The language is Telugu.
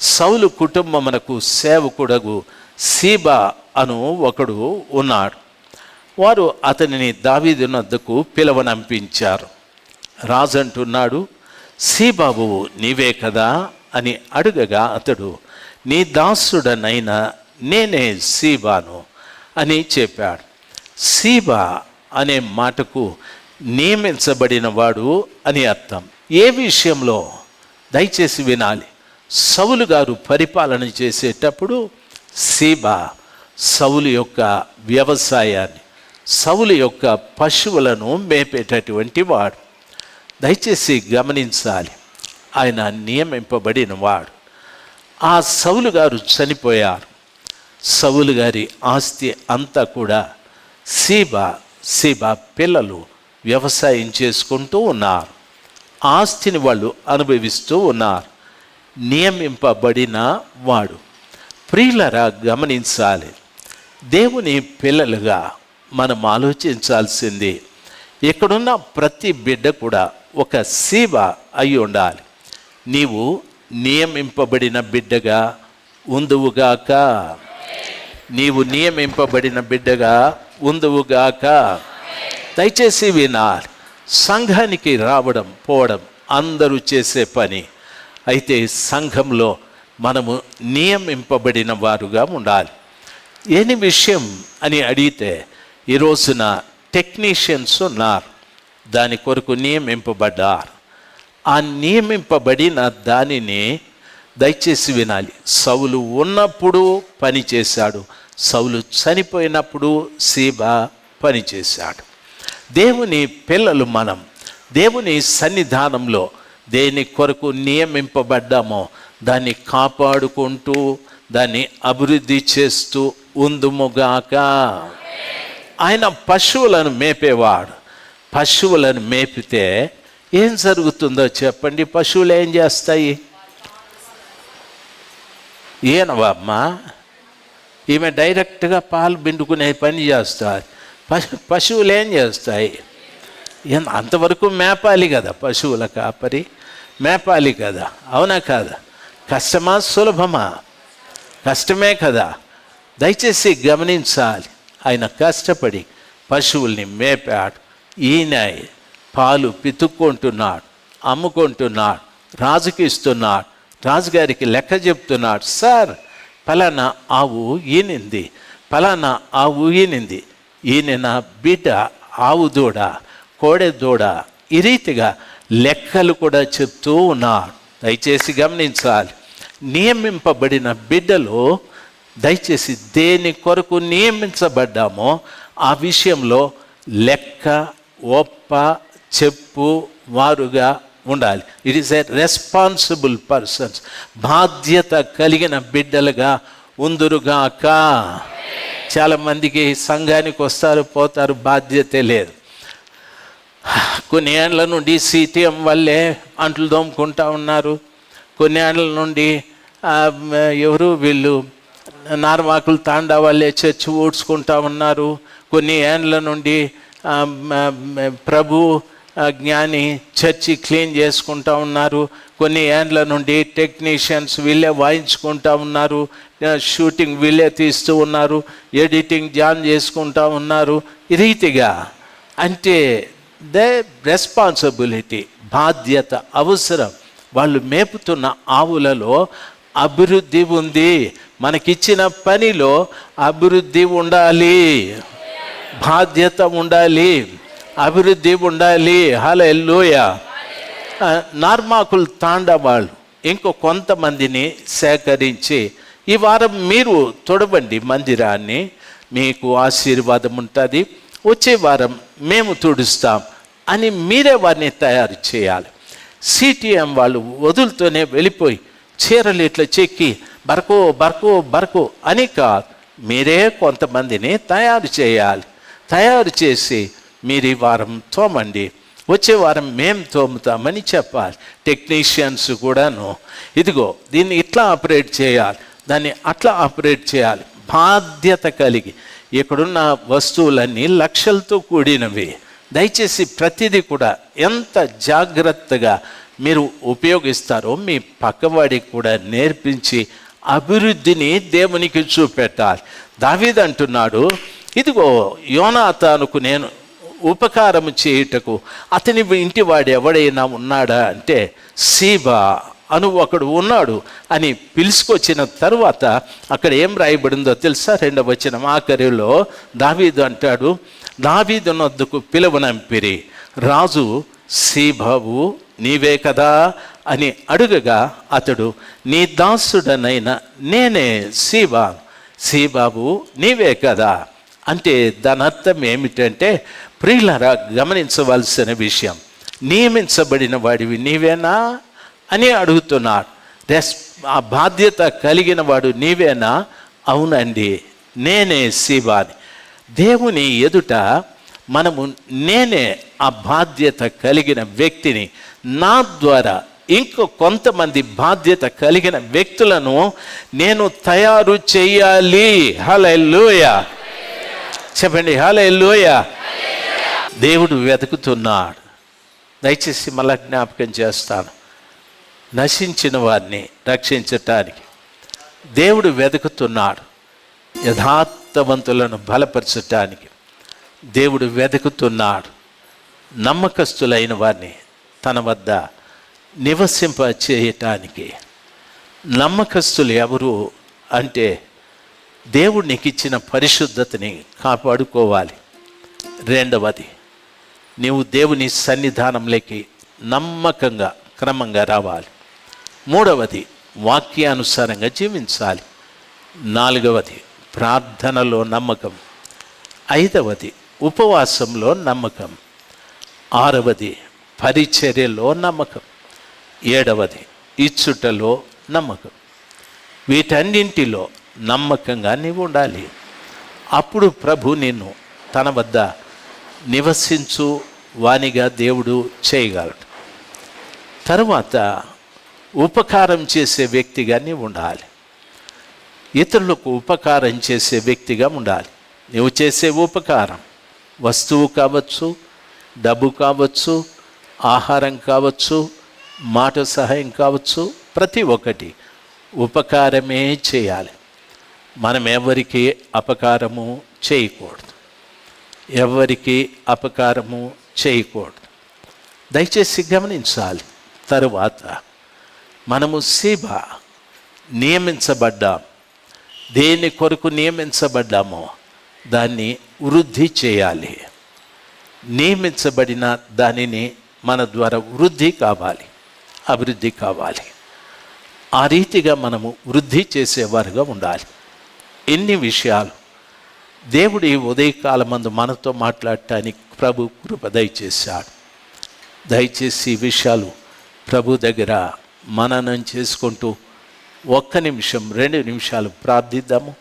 సౌలు కుటుంబమునకు సేవకుడగు సీబా అను ఒకడు ఉన్నాడు. వారు అతనిని దావీదునద్దకు పిలవనంపించారు రాజు అంటున్నాడు సీబాబు నీవే కదా? అని అడుగగా అతడు నీ దాసుడనైనా నేనే సీబాను అని చెప్పాడు. సీబా అనే మాటకు నియమించబడిన వాడు అని అర్థం. ఏ విషయంలో? దయచేసి వినాలి. సౌలు గారు పరిపాలన చేసేటప్పుడు సీబా సౌలు యొక్క వ్యవసాయాన్ని సౌలు యొక్క పశువులను మేపేటటువంటి వాడు. దయచేసి గమనించాలి ఆయన నియమింపబడిన వాడు. ఆ సౌలు గారు చనిపోయారు. సౌలు గారి ఆస్తి అంతా కూడా సీబా సీబా పిల్లలు వ్యవసాయం చేసుకుంటూ ఉన్నారు. ఆస్తిని వాళ్ళు అనుభవిస్తూ ఉన్నారు. నియమింపబడిన వాడు. ప్రియులరా గమనించాలి. దేవుని పిల్లలుగా మనం ఆలోచించాల్సింది ఇక్కడున్న ప్రతి బిడ్డ కూడా ఒక సేవ అయి ఉండాలి. నీవు నియమింపబడిన బిడ్డగా ఉందువుగాక నీవు నియమింపబడిన బిడ్డగా ఉందువుగాక దయచేసి వినాలి. సంఘానికి రావడం పోవడం అందరూ చేసే పని. అయితే సంఘంలో మనము నియమింపబడిన వారుగా ఉండాలి. ఏని విషయం అని అడిగితే ఈ రోజున టెక్నీషియన్స్ ఉన్నారు. దాని కొరకు నియమింపబడ్డారు. ఆ నియమింపబడిన దానిని దయచేసి వినాలి. సౌలు ఉన్నప్పుడు పని చేశాడు. సౌలు చనిపోయినప్పుడు సీబా పనిచేశాడు దేవుని పిల్లలు మనం. దేవుని సన్నిధానంలో దేని కొరకు నియమింపబడ్డామో దాన్ని కాపాడుకుంటూ దాన్ని అభివృద్ధి చేస్తూ ఉందుముగాక ఆయన పశువులను మేపేవాడు. పశువులను మేపితే ఏం జరుగుతుందో చెప్పండి. పశువులు ఏం చేస్తాయి? ఏనవమ్మా ఈమె డైరెక్ట్గా పాలు పిండుకునే పని చేస్తారు పశు పశువులు ఏం చేస్తాయి? అంతవరకు మేపాలి కదా పశువుల కాపరి? మేపాలి కదా అవునా కాదా? కష్టమా సులభమా? కష్టమే కదా. దయచేసి గమనించాలి. ఆయన కష్టపడి పశువుల్ని మేపాడు. ఈయన పాలు పితుక్కుంటున్నాడు అమ్ముకుంటున్నాడు రాజుకి ఇస్తున్నాడు రాజుగారికి లెక్క చెప్తున్నాడు. సార్ పలానా ఆవు ఈనింది పలానా ఆవు ఈనింది ఈయన నా బిడ్డ ఆవు దూడ కోడెదూడ ఈ రీతిగా లెక్కలు కూడా చెప్తూ ఉన్నాడు దయచేసి గమనించాలి. నియమింపబడిన బిడ్డలు దయచేసి దేని కొరకు నియమించబడ్డామో ఆ విషయంలో లెక్క ఒప్ప చెప్పు వారుగా ఉండాలి. It is a responsible persons బాధ్యత కలిగిన బిడ్డలుగా ఉందురుగాక. చాలామందికి సంఘానికి వస్తారు పోతారు బాధ్యతే లేదు. కొన్ని ఏళ్ళ నుండి సీటీఎం వల్లే అంట్లు దోముకుంటా ఉన్నారు. కొన్ని ఏళ్ళ నుండి ఎవరు వీళ్ళు నార్మాకులు తాండా వాళ్ళే చర్చి ఊడ్చుకుంటా ఉన్నారు. కొన్ని ఏండ్ల నుండి ప్రభు జ్ఞాని చర్చి క్లీన్ చేసుకుంటా ఉన్నారు. కొన్ని ఏండ్ల నుండి టెక్నీషియన్స్ వీళ్ళే వాయించుకుంటా ఉన్నారు. షూటింగ్ వీళ్ళే తీస్తూ ఉన్నారు. ఎడిటింగ్ జాన్ చేసుకుంటా ఉన్నారు. ఈ రీతిగా అంటే దే రెస్పాన్సిబిలిటీ బాధ్యత అవసరం. వాళ్ళు మేపుతున్న ఆవులలో అభివృద్ధి ఉంది. మనకిచ్చిన పనిలో అభివృద్ధి ఉండాలి. బాధ్యత ఉండాలి. అభివృద్ధి ఉండాలి. హలెల్లోయ. నార్మాకులు తాండవాళ్ళు ఇంకో కొంతమందిని సేకరించి ఈ వారం మీరు తొడవండి మందిరాన్ని. మీకు ఆశీర్వాదం ఉంటుంది వచ్చే వారం మేము తుడుస్తాం అని మీరే వారిని తయారు చేయాలి. సిటిఎం వాళ్ళు వదులుతూనే వెళ్ళిపోయి చీరలు ఇట్లా చెక్కి బరకో బరకో బరకో అని కాదు మీరే కొంతమందిని తయారు చేయాలి. తయారు చేసి మీరు ఈ వారం తోమండి. వచ్చే వారం మేము తోముతామని చెప్పాలి. టెక్నీషియన్స్ కూడాను. ఇదిగో దీన్ని ఇట్లా ఆపరేట్ చేయాలి. దాన్ని అట్లా ఆపరేట్ చేయాలి. బాధ్యత కలిగి. ఇక్కడున్న వస్తువులన్నీ లక్షలతో కూడినవి. దయచేసి ప్రతిదీ కూడా ఎంత జాగ్రత్తగా మీరు ఉపయోగిస్తారో మీ పక్కవాడికి కూడా నేర్పించి అభివృద్ధిని దేవునికి చూపెట్టాలి. దావీద్ అంటున్నాడు ఇదిగో యోనాతానుకు నేను ఉపకారం చేయుటకు అతని ఇంటి వాడు ఎవడైనా ఉన్నాడా? అంటే సీబా అను ఒకడు ఉన్నాడు అని పిలుచుకొచ్చిన తర్వాత అక్కడ ఏం రాయబడిందో తెలుసా? రెండవ వచ్చిన ఆఖరిలో దావీదు అంటాడు దావీదు నొద్దుకు పిలువనంపిరి. రాజు సీబాబు నీవే కదా? అని అడుగగా అతడు నీ దాసుడనైన నేనే సీబా. సీబాబు నీవే కదా? అంటే దాని అర్థం ఏమిటంటే ప్రియులరా గమనించవలసిన విషయం నియమించబడిన వాడివి నీవేనా? అని అడుగుతున్నాడు. రెస్ ఆ బాధ్యత కలిగిన వాడు నీవేనా? అవునండి నేనే శివాని దేవుని ఎదుట మనము నేనే ఆ బాధ్యత కలిగిన వ్యక్తిని. నా ద్వారా ఇంకో కొంతమంది బాధ్యత కలిగిన వ్యక్తులను నేను తయారు చేయాలి. హలెల్లోయ. చెప్పండి హలెల్లోయ. దేవుడు వెతుకుతున్నాడు. దయచేసి మళ్ళా జ్ఞాపకం చేస్తాను. నశించిన వారిని రక్షించటానికి. దేవుడు వెతుకుతున్నాడు యథార్థవంతులను బలపరచటానికి. దేవుడు వెతుకుతున్నాడు నమ్మకస్తులైన వారిని తన వద్ద నివసింప చేయటానికి నమ్మకస్తులు ఎవరు అంటే దేవుడు నీకు ఇచ్చిన పరిశుద్ధతని కాపాడుకోవాలి. రెండవది నీవు దేవుని సన్నిధానంలోకి నమ్మకంగా క్రమంగా రావాలి. మూడవది వాక్యానుసారంగా జీవించాలి. నాలుగవది ప్రార్థనలో నమ్మకం. ఐదవది ఉపవాసంలో నమ్మకం. ఆరవది పరిచర్యలో నమ్మకం. ఏడవది ఇచ్చుటలో నమ్మకం. వీటన్నింటిలో నమ్మకంగా నీవు ఉండాలి. అప్పుడు ప్రభు నిన్ను తన వద్ద నివసించు వానిగా దేవుడు చేయగలడు. తరువాత ఉపకారం చేసే వ్యక్తిగానే ఉండాలి. ఇతరులకు ఉపకారం చేసే వ్యక్తిగా ఉండాలి. నువ్వు చేసే ఉపకారం వస్తువు కావచ్చు డబ్బు కావచ్చు ఆహారం కావచ్చు మాట సహాయం కావచ్చు ప్రతి ఒక్కటి ఉపకారమే చేయాలి. మనం ఎవరికి అపకారము చేయకూడదు. ఎవరికి అపకారము చేయకూడదు. దయచేసి గమనించాలి తరువాత మనము సేవ నియమించబడ్డాం. దేని కొరకు నియమించబడ్డామో దాన్ని వృద్ధి చేయాలి. నియమించబడిన దానిని మన ద్వారా వృద్ధి కావాలి అభివృద్ధి కావాలి. ఆ రీతిగా మనము వృద్ధి చేసేవారుగా ఉండాలి. ఎన్ని విషయాలు. దేవుడి ఉదయకాలమందు మనతో మాట్లాడటానికి ప్రభు కృప దయచేశాడు. దయచేసి ఈ విషయాలు ప్రభు దగ్గర మననం చేసుకుంటూ ఒక్క నిమిషం రెండు నిమిషాలు ప్రార్థిద్దాము.